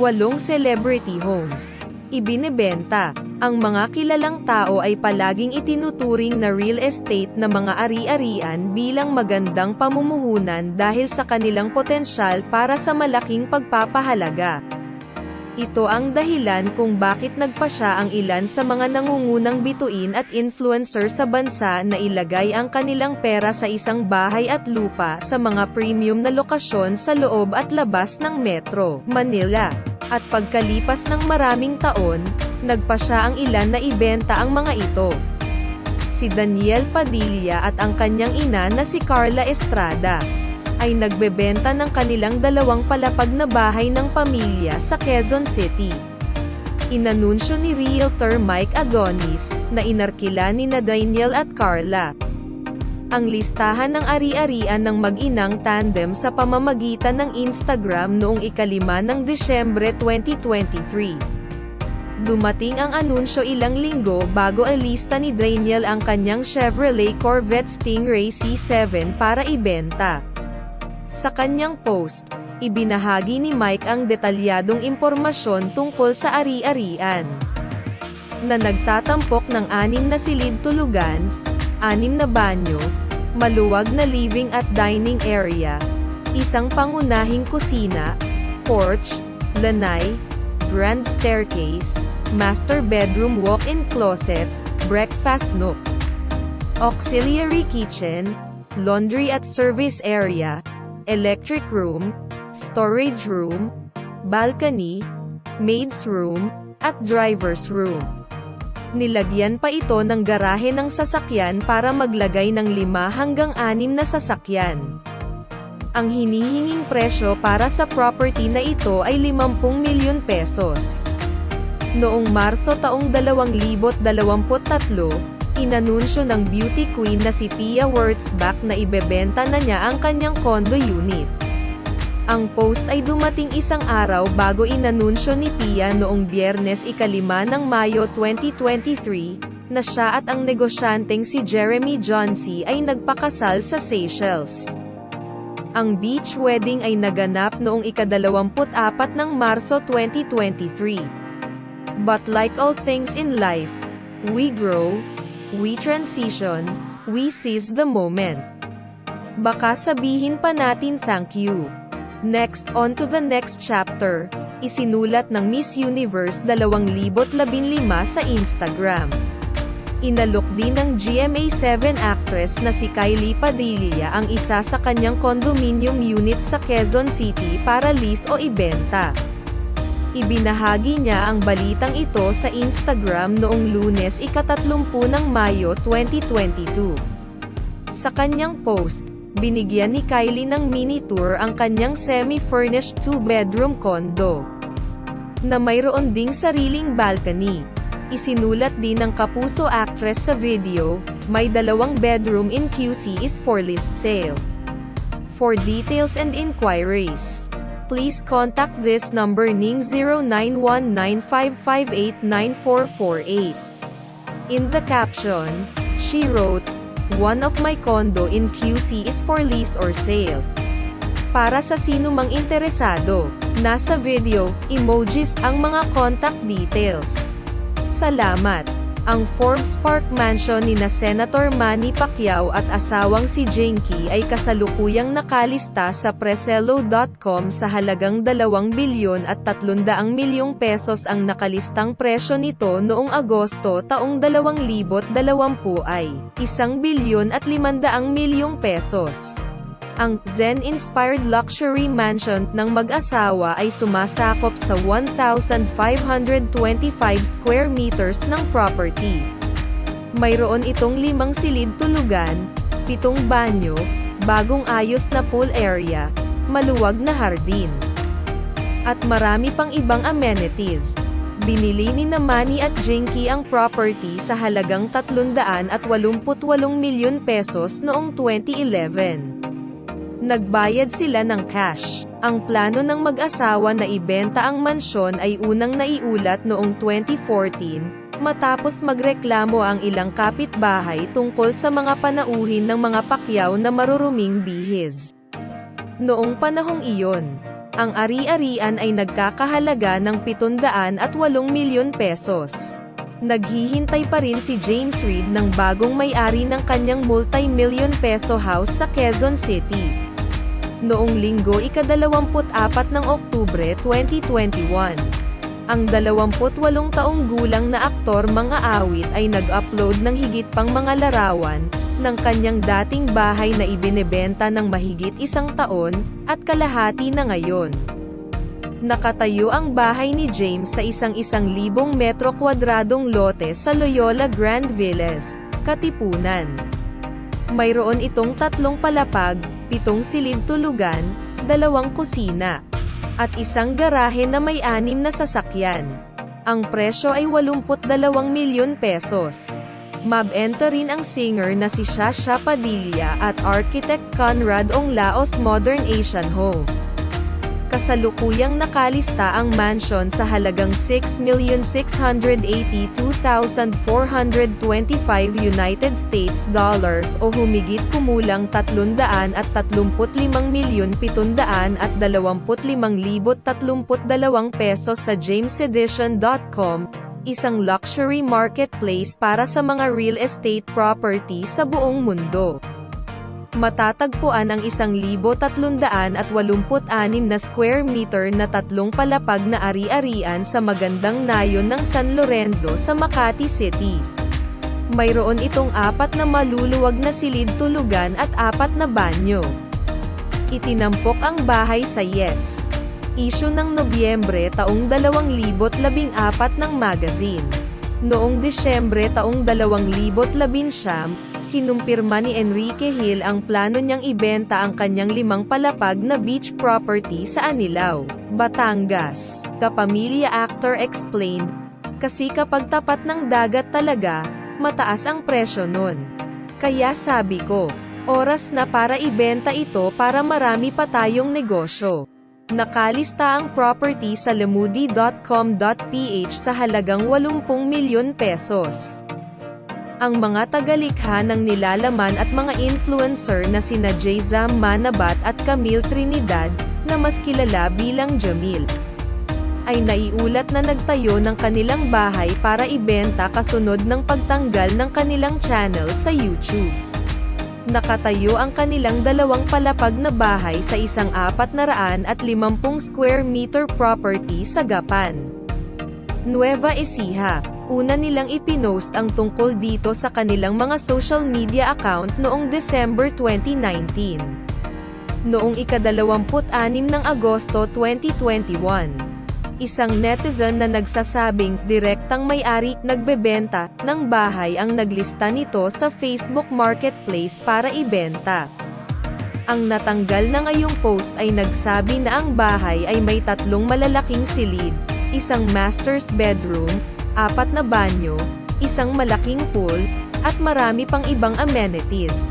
Walong celebrity homes. Ibinebenta. Ang mga kilalang tao ay palaging itinuturing na real estate na mga ari-arian bilang magandang pamumuhunan dahil sa kanilang potensyal para sa malaking pagpapahalaga. Ito ang dahilan kung bakit nagpasya ang ilan sa mga nangungunang bituin at influencer sa bansa na ilagay ang kanilang pera sa isang bahay at lupa sa mga premium na lokasyon sa loob at labas ng Metro Manila. At pagkalipas ng maraming taon, nagpasya ang ilan na ibenta ang mga ito. Si Daniel Padilla at ang kanyang ina na si Carla Estrada ay nagbebenta ng kanilang dalawang palapag na bahay ng pamilya sa Quezon City. Inanunsyo ni Realtor Mike Adonis, na inarkila ni na Daniel at Carla. Ang listahan ng ari-arian ng mag-inang tandem sa pamamagitan ng Instagram noong ikalima ng Disyembre 2023. Dumating ang anunsyo ilang linggo bago alista ni Daniel ang kanyang Chevrolet Corvette Stingray C7 para ibenta. Sa kanyang post, ibinahagi ni Mike ang detalyadong impormasyon tungkol sa ari-arian. Na nagtatampok ng anim na silid tulugan, anim na banyo, maluwag na living at dining area, isang pangunahing kusina, porch, lanay, grand staircase, master bedroom walk-in closet, breakfast nook, auxiliary kitchen, laundry at service area, electric room, storage room, balcony, maid's room, at driver's room. Nilagyan pa ito ng garahe ng sasakyan para maglagay ng lima hanggang anim na sasakyan. Ang hinihinging presyo para sa property na ito ay 50 milyon pesos. Noong Marso taong 2023, inanunsyo ng beauty queen na si Pia Wurtzbach na ibebenta na niya ang kanyang condo unit. Ang post ay dumating isang araw bago inanunsyo ni Pia noong biyernes ikalima ng Mayo 2023, na siya at ang negosyanteng si Jeremy Johnsy ay nagpakasal sa Seychelles. Ang beach wedding ay naganap noong ikadalawamput-apat ng Marso 2023. But like all things in life, we grow, we transition, we seize the moment. Baka sabihin pa natin thank you. Next, on to the next chapter, isinulat ng Miss Universe 2015 sa Instagram. Inalok din ng GMA7 actress na si Kylie Padilla ang isa sa kanyang condominium unit sa Quezon City para lease o ibenta. Ibinahagi niya ang balitang ito sa Instagram noong lunes ikatatlumpu ng Mayo 2022. Sa kanyang post, binigyan ni Kylie ng mini tour ang kanyang semi-furnished two-bedroom condo. Na mayroon ding sariling balcony. Isinulat din ng kapuso actress sa video, may dalawang bedroom in QC is for list sale. For details and inquiries, please contact this number ning 091955894448. In the caption, she wrote, One of my condo in QC is for lease or sale. Para sa sino mang interesado, nasa video, emojis ang mga contact details. Salamat! Ang Forbes Park Mansion ni na Senator Manny Pacquiao at asawang si Jinky ay kasalukuyang nakalista sa preselo.com sa halagang 2 bilyon at 300 milyong pesos ang nakalistang presyo nito noong Agosto taong 2020 ay 1 bilyon at 500 milyong pesos. Ang Zen-inspired luxury mansion ng mag-asawa ay sumasakop sa 1,525 square meters ng property. Mayroon itong limang silid tulugan, pitong banyo, bagong ayos na pool area, maluwag na hardin, at marami pang ibang amenities. Binili ni Namani at Jinky ang property sa halagang 388 milyon pesos noong 2011. Nagbayad sila ng cash. Ang plano ng mag-asawa na ibenta ang mansyon ay unang naiulat noong 2014, matapos magreklamo ang ilang kapitbahay tungkol sa mga panauhin ng mga pakyaw na maruruming bihis. Noong panahong iyon, Ang ari-arian ay nagkakahalaga ng 708 milyon pesos. Naghihintay pa rin si James Reid ng bagong may-ari ng kanyang multi-million peso house sa Quezon City. Noong linggo ika-24 ng Oktubre 2021. Ang 28 taong gulang na aktor mga awit ay nag-upload ng higit pang mga larawan, ng kanyang dating bahay na ibinebenta ng mahigit isang taon, at kalahati na ngayon. Nakatayo ang bahay ni James sa isang-isang libong metro kwadradong lote sa Loyola Grand Villas, Katipunan. Mayroon itong tatlong palapag, pitong silid tulugan, dalawang kusina, at isang garahe na may anim na sasakyan. Ang presyo ay 82 milyon pesos. Mabenta rin ang singer na si Shasha Padilla at architect Conrad Onglaos Modern Asian Home. Kasalukuyang nakalista ang mansion sa halagang 6,682,425 United States dollars o humigit kumulang 335 milyon 700 at 25,032 pesos sa jamesedition.com, isang luxury marketplace para sa mga real estate property sa buong mundo. Matatagpuan ang 1,386 na square meter na tatlong palapag na ari-arian sa magandang nayon ng San Lorenzo sa Makati City. Mayroon itong apat na maluluwag na silid tulugan at apat na banyo. Itinampok ang bahay sa Yes. Issue ng Nobyembre taong 2014 ng magazine. Noong Disyembre taong 2019, kinumpirma ni Enrique Hill ang plano niyang ibenta ang kanyang limang palapag na beach property sa Anilao, Batangas. Kapamilya actor explained, kasi kapag tapat ng dagat talaga, mataas ang presyo nun. Kaya sabi ko, oras na para ibenta ito para marami pa tayong negosyo. Nakalista ang property sa lemudi.com.ph sa halagang 80 milyon pesos ang mga tagalikha ng nilalaman at mga influencer na sina Jayzam Manabat at Camille Trinidad, na mas kilala bilang Jamil, ay naiulat na nagtayo ng kanilang bahay para ibenta kasunod ng pagtanggal ng kanilang channel sa YouTube. Nakatayo ang kanilang dalawang palapag na bahay sa isang apat na raan at limampung square meter property sa Gapan. Nueva Ecija. Una nilang ipinost ang tungkol dito sa kanilang mga social media account noong December 2019. Noong ikadalawamput-anim ng Agosto 2021. Isang netizen na nagsasabing direktang may-ari nagbebenta ng bahay ang naglista nito sa Facebook Marketplace para ibenta. Ang natanggal na ngayong post ay nagsabi na ang bahay ay may tatlong malalaking silid, isang master's bedroom, apat na banyo, isang malaking pool, at marami pang ibang amenities.